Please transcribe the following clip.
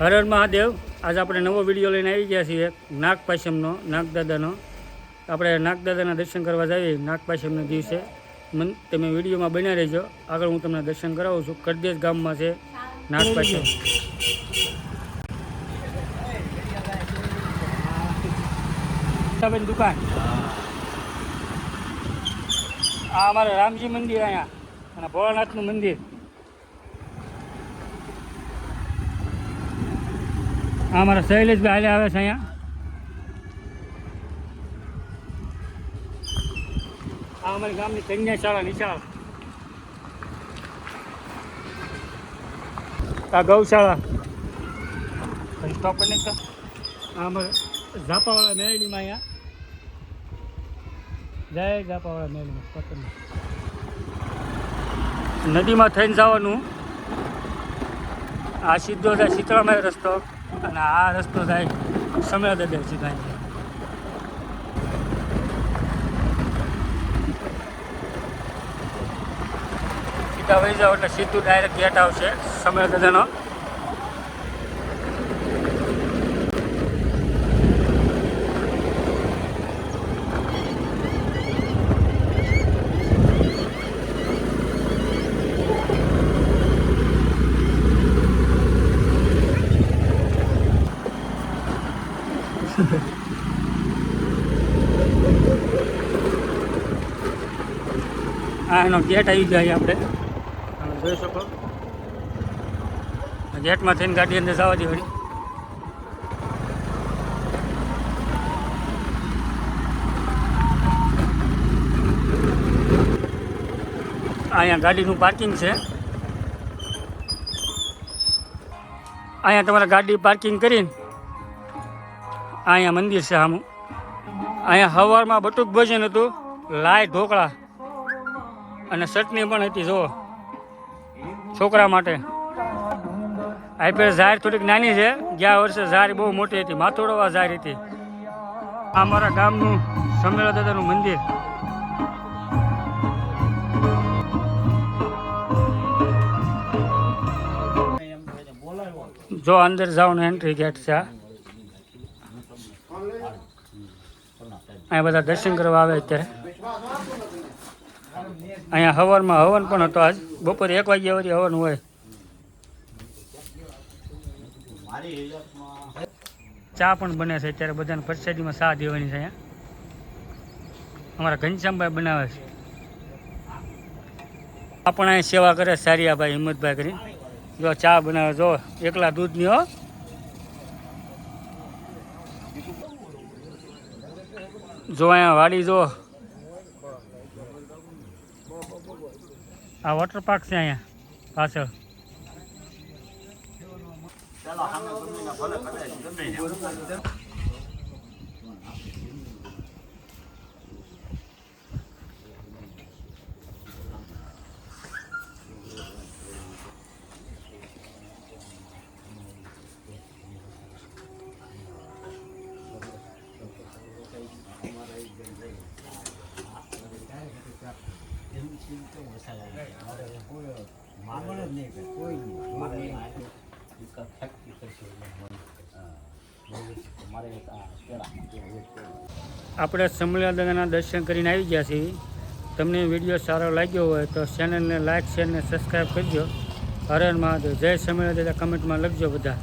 હર મહાદેવ. આજે આપણે નવો વીડિયો લઈને આવી ગયા છીએ નાગપાશમનો, નાગદાદાનો. આપણે નાગદાદાના દર્શન કરવા જઈએ નાગપાશમના દિવસે. મન તમે વિડીયોમાં બન્યા રહેજો. આગળ હું તમને દર્શન કરાવું છું. કરદેશ ગામમાં છે નાગપાશમ. દુકાન. આ અમારે રામજી મંદિર અહીંયા, અને ભોળાનાથનું મંદિર. આ મારા શૈલેષભાઈ હાલે આવે છે અહીંયા. આ અમારી ગામની કન્યાશાળા નિશાળ આ ગૌશાળા. પછી સ્ટોપ કરી નાખતા આ અમારે ઝાપાવાળા મેળીમાં અહીંયા. જય ઝાપાવાળા સ્ટોપ નદીમાં થઈને જવાનું. આ સીધો જાય શીતળામાય રસ્તો. અને આ રસ્તો થાય સમય દદર સીધા સીધા વહી જાવ એટલે સીધું ડાયરેક્ટ ગેટ આવશે સમય આ એનો ગેટ આવી જાય આપણે. જોઈ શકો. ગેટમાં થઈને ગાડી અંદર જવા દેવાની અહીંયા ગાડીનું પાર્કિંગ છે. અહીંયા તમારે ગાડી પાર્કિંગ કરીને અહીંયા મંદિર છે આમ અહીંયા સવારમાં બટુક ભોજન હતું, લાય ઢોકળા અને ચટણી પણ હતી, જુઓ. છોકરા માટે. આઈપીએલ ઝાર થોડીક નાની છે, ગયા વર્ષે ઝાર બહુ મોટી હતી, માથોડવા ઝાર હતી. આ મારા ગામનું સમેલા દાદાનું મંદિર. જો અંદર જાઓ ને એન્ટ્રી ગેટ છે અહીંયા બધા દર્શન કરવા આવે અત્યારે. અહીંયા હવનમાં હવન પણ હતો આજ. બપોરે એક વાગ્યા વળી હવન હોય. ચા પણ બને છે અત્યારે બધાને. પ્રસાદીમાં ચા દેવાની છે અહીંયા. અમારા ઘનશ્યામભાઈ બનાવે છે. આ પણ અહીં સેવા કરે સારી આ ભાઈ હિંમતભાઈ કરી. જો ચા બનાવે, જો એકલા દૂધની હો. જો અહીંયા વાડી જો. આ વોટર પાર્ક છે અહીંયા પાછળ. આપણે સમલા દાદાના દર્શન કરીને આવી ગયા છીએ. તમને વીડિયો સારો લાગ્યો હોય તો ચેનલને લાઇક શેર ને સબસ્ક્રાઈબ કરજો. હર હર મહાદેવ. જય સમલા દાદા. કમેન્ટમાં લખજો બધા.